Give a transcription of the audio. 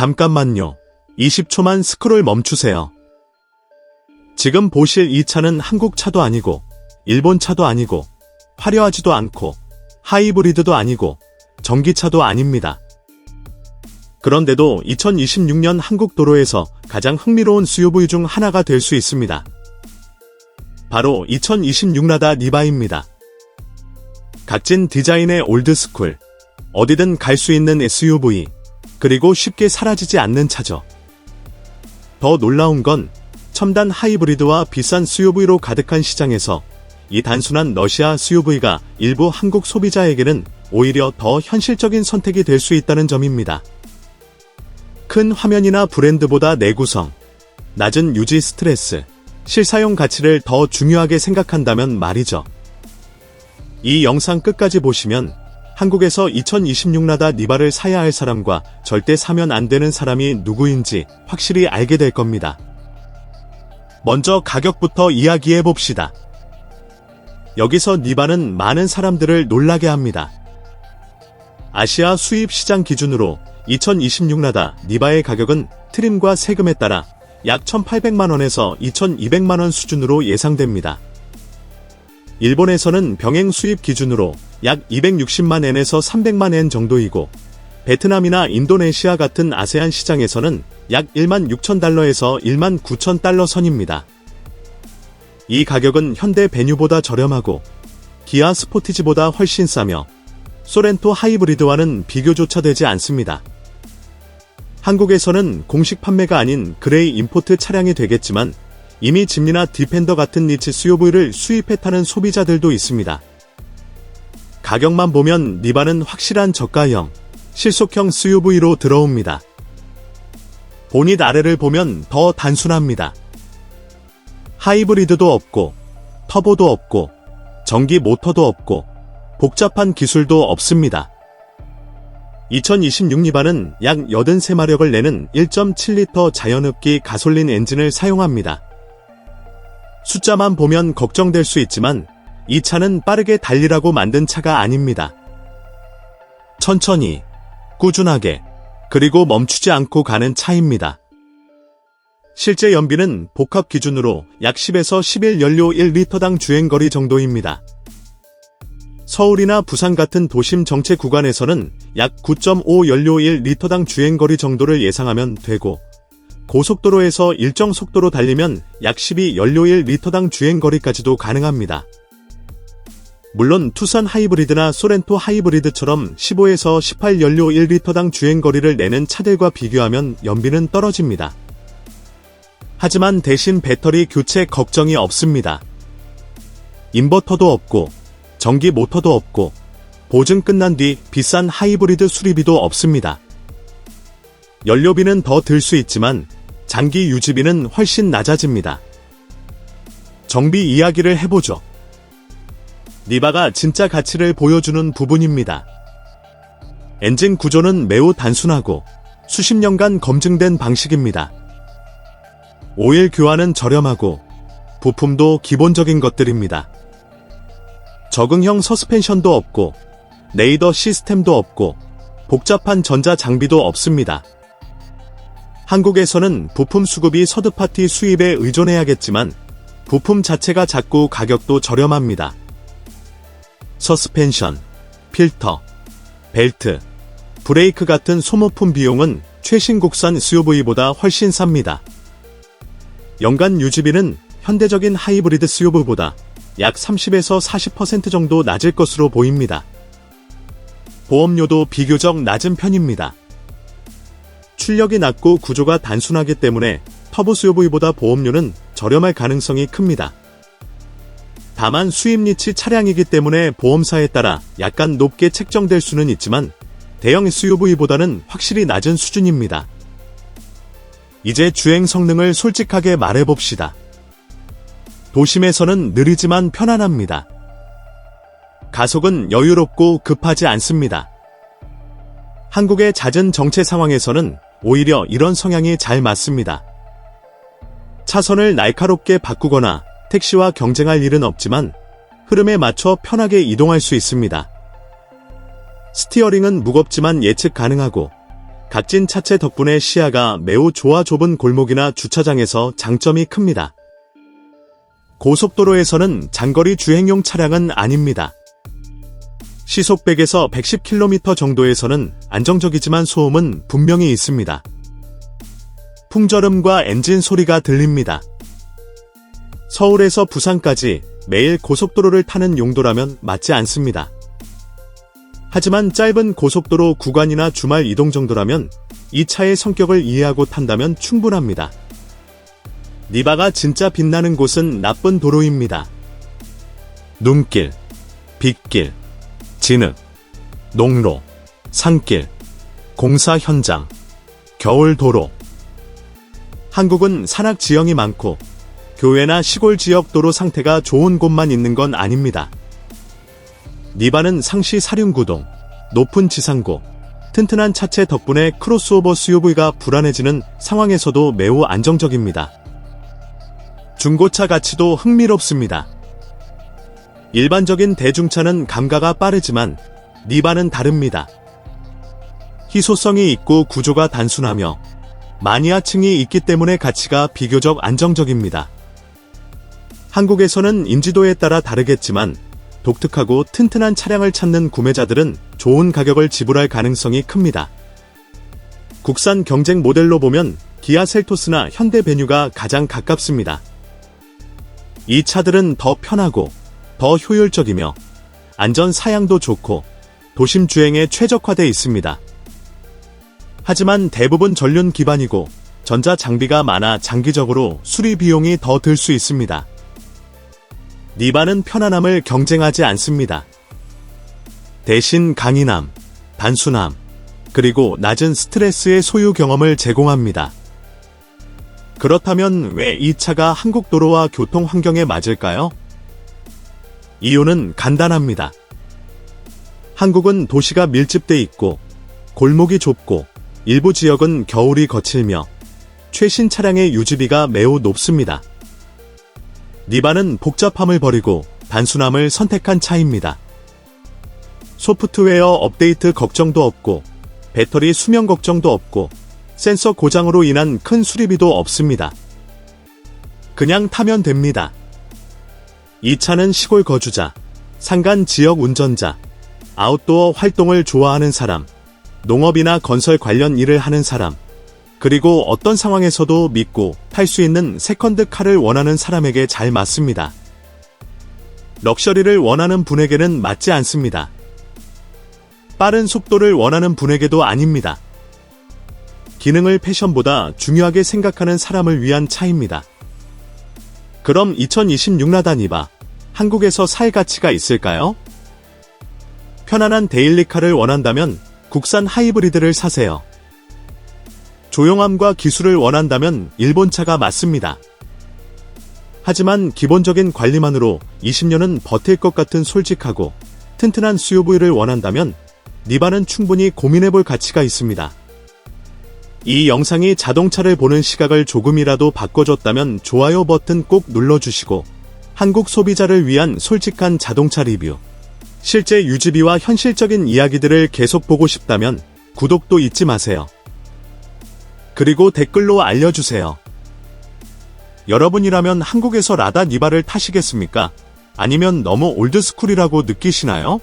잠깐만요. 20초만 스크롤 멈추세요. 지금 보실 이 차는 한국 차도 아니고, 일본 차도 아니고, 화려하지도 않고, 하이브리드도 아니고, 전기차도 아닙니다. 그런데도 2026년 한국 도로에서 가장 흥미로운 SUV 중 하나가 될 수 있습니다. 바로 2026 라다 니바입니다. 각진 디자인의 올드스쿨, 어디든 갈 수 있는 SUV, 그리고 쉽게 사라지지 않는 차죠. 더 놀라운 건 첨단 하이브리드와 비싼 SUV로 가득한 시장에서 이 단순한 러시아 SUV가 일부 한국 소비자에게는 오히려 더 현실적인 선택이 될 수 있다는 점입니다. 큰 화면이나 브랜드보다 내구성, 낮은 유지 스트레스, 실사용 가치를 더 중요하게 생각한다면 말이죠. 이 영상 끝까지 보시면 한국에서 2026 라다 니바를 사야 할 사람과 절대 사면 안 되는 사람이 누구인지 확실히 알게 될 겁니다. 먼저 가격부터 이야기해 봅시다. 여기서 니바는 많은 사람들을 놀라게 합니다. 아시아 수입 시장 기준으로 2026 라다 니바의 가격은 트림과 세금에 따라 약 1,800만원에서 2,200만원 수준으로 예상됩니다. 일본에서는 병행 수입 기준으로 약 260만 엔에서 300만 엔 정도이고 베트남이나 인도네시아 같은 아세안 시장에서는 약 1만 6천 달러에서 1만 9천 달러 선입니다. 이 가격은 현대 베뉴보다 저렴하고 기아 스포티지보다 훨씬 싸며 소렌토 하이브리드와는 비교조차 되지 않습니다. 한국에서는 공식 판매가 아닌 그레이 임포트 차량이 되겠지만 이미 짐리나 디펜더 같은 니치 SUV를 수입해 타는 소비자들도 있습니다. 가격만 보면 니바는 확실한 저가형, 실속형 SUV로 들어옵니다. 보닛 아래를 보면 더 단순합니다. 하이브리드도 없고, 터보도 없고, 전기 모터도 없고, 복잡한 기술도 없습니다. 2026 니바는 약 83마력을 내는 1.7리터 자연흡기 가솔린 엔진을 사용합니다. 숫자만 보면 걱정될 수 있지만 이 차는 빠르게 달리라고 만든 차가 아닙니다. 천천히, 꾸준하게, 그리고 멈추지 않고 가는 차입니다. 실제 연비는 복합 기준으로 약 10에서 11 연료 1리터당 주행거리 정도입니다. 서울이나 부산 같은 도심 정체 구간에서는 약 9.5 연료 1리터당 주행거리 정도를 예상하면 되고, 고속도로에서 일정 속도로 달리면 약 12 연료 1리터당 주행거리까지도 가능합니다. 물론 투싼 하이브리드나 소렌토 하이브리드처럼 15에서 18 연료 1리터당 주행거리를 내는 차들과 비교하면 연비는 떨어집니다. 하지만 대신 배터리 교체 걱정이 없습니다. 인버터도 없고 전기 모터도 없고 보증 끝난 뒤 비싼 하이브리드 수리비도 없습니다. 연료비는 더 들 수 있지만 장기 유지비는 훨씬 낮아집니다. 정비 이야기를 해보죠. 니바가 진짜 가치를 보여주는 부분입니다. 엔진 구조는 매우 단순하고 수십 년간 검증된 방식입니다. 오일 교환은 저렴하고 부품도 기본적인 것들입니다. 적응형 서스펜션도 없고 레이더 시스템도 없고 복잡한 전자 장비도 없습니다. 한국에서는 부품 수급이 서드파티 수입에 의존해야겠지만 부품 자체가 작고 가격도 저렴합니다. 서스펜션, 필터, 벨트, 브레이크 같은 소모품 비용은 최신 국산 SUV보다 훨씬 쌉니다. 연간 유지비는 현대적인 하이브리드 SUV보다 약 30에서 40% 정도 낮을 것으로 보입니다. 보험료도 비교적 낮은 편입니다. 출력이 낮고 구조가 단순하기 때문에 터보 SUV보다 보험료는 저렴할 가능성이 큽니다. 다만 수입 니치 차량이기 때문에 보험사에 따라 약간 높게 책정될 수는 있지만 대형 SUV보다는 확실히 낮은 수준입니다. 이제 주행 성능을 솔직하게 말해봅시다. 도심에서는 느리지만 편안합니다. 가속은 여유롭고 급하지 않습니다. 한국의 잦은 정체 상황에서는 오히려 이런 성향이 잘 맞습니다. 차선을 날카롭게 바꾸거나 택시와 경쟁할 일은 없지만 흐름에 맞춰 편하게 이동할 수 있습니다. 스티어링은 무겁지만 예측 가능하고 각진 차체 덕분에 시야가 매우 좋아 좁은 골목이나 주차장에서 장점이 큽니다. 고속도로에서는 장거리 주행용 차량은 아닙니다. 시속 100에서 110km 정도에서는 안정적이지만 소음은 분명히 있습니다. 풍절음과 엔진 소리가 들립니다. 서울에서 부산까지 매일 고속도로를 타는 용도라면 맞지 않습니다. 하지만 짧은 고속도로 구간이나 주말 이동 정도라면 이 차의 성격을 이해하고 탄다면 충분합니다. 니바가 진짜 빛나는 곳은 나쁜 도로입니다. 눈길, 빗길, 진흙, 농로, 산길, 공사 현장, 겨울 도로. 한국은 산악 지형이 많고 교외나 시골 지역 도로 상태가 좋은 곳만 있는 건 아닙니다. 니바는 상시 사륜구동, 높은 지상고, 튼튼한 차체 덕분에 크로스오버 SUV가 불안해지는 상황에서도 매우 안정적입니다. 중고차 가치도 흥미롭습니다. 일반적인 대중차는 감가가 빠르지만 니바는 다릅니다. 희소성이 있고 구조가 단순하며 마니아층이 있기 때문에 가치가 비교적 안정적입니다. 한국에서는 인지도에 따라 다르겠지만 독특하고 튼튼한 차량을 찾는 구매자들은 좋은 가격을 지불할 가능성이 큽니다. 국산 경쟁 모델로 보면 기아 셀토스나 현대 베뉴가 가장 가깝습니다. 이 차들은 더 편하고 더 효율적이며 안전 사양도 좋고 도심 주행에 최적화되어 있습니다. 하지만 대부분 전륜 기반이고 전자 장비가 많아 장기적으로 수리 비용이 더 들 수 있습니다. 니바는 편안함을 경쟁하지 않습니다. 대신 강인함, 단순함, 그리고 낮은 스트레스의 소유 경험을 제공합니다. 그렇다면 왜 이 차가 한국 도로와 교통 환경에 맞을까요? 이유는 간단합니다. 한국은 도시가 밀집돼 있고 골목이 좁고 일부 지역은 겨울이 거칠며 최신 차량의 유지비가 매우 높습니다. 니바는 복잡함을 버리고 단순함을 선택한 차입니다. 소프트웨어 업데이트 걱정도 없고 배터리 수명 걱정도 없고 센서 고장으로 인한 큰 수리비도 없습니다. 그냥 타면 됩니다. 이 차는 시골 거주자, 산간 지역 운전자, 아웃도어 활동을 좋아하는 사람, 농업이나 건설 관련 일을 하는 사람, 그리고 어떤 상황에서도 믿고 탈 수 있는 세컨드 카를 원하는 사람에게 잘 맞습니다. 럭셔리를 원하는 분에게는 맞지 않습니다. 빠른 속도를 원하는 분에게도 아닙니다. 기능을 패션보다 중요하게 생각하는 사람을 위한 차입니다. 그럼 2026 라다니바 한국에서 살 가치가 있을까요? 편안한 데일리카를 원한다면 국산 하이브리드를 사세요. 조용함과 기술을 원한다면 일본차가 맞습니다. 하지만 기본적인 관리만으로 20년은 버틸 것 같은 솔직하고 튼튼한 SUV를 원한다면 니바는 충분히 고민해볼 가치가 있습니다. 이 영상이 자동차를 보는 시각을 조금이라도 바꿔줬다면 좋아요 버튼 꼭 눌러주시고 한국 소비자를 위한 솔직한 자동차 리뷰 실제 유지비와 현실적인 이야기들을 계속 보고 싶다면 구독도 잊지 마세요. 그리고 댓글로 알려주세요. 여러분이라면 한국에서 라다 니바를 타시겠습니까? 아니면 너무 올드스쿨이라고 느끼시나요?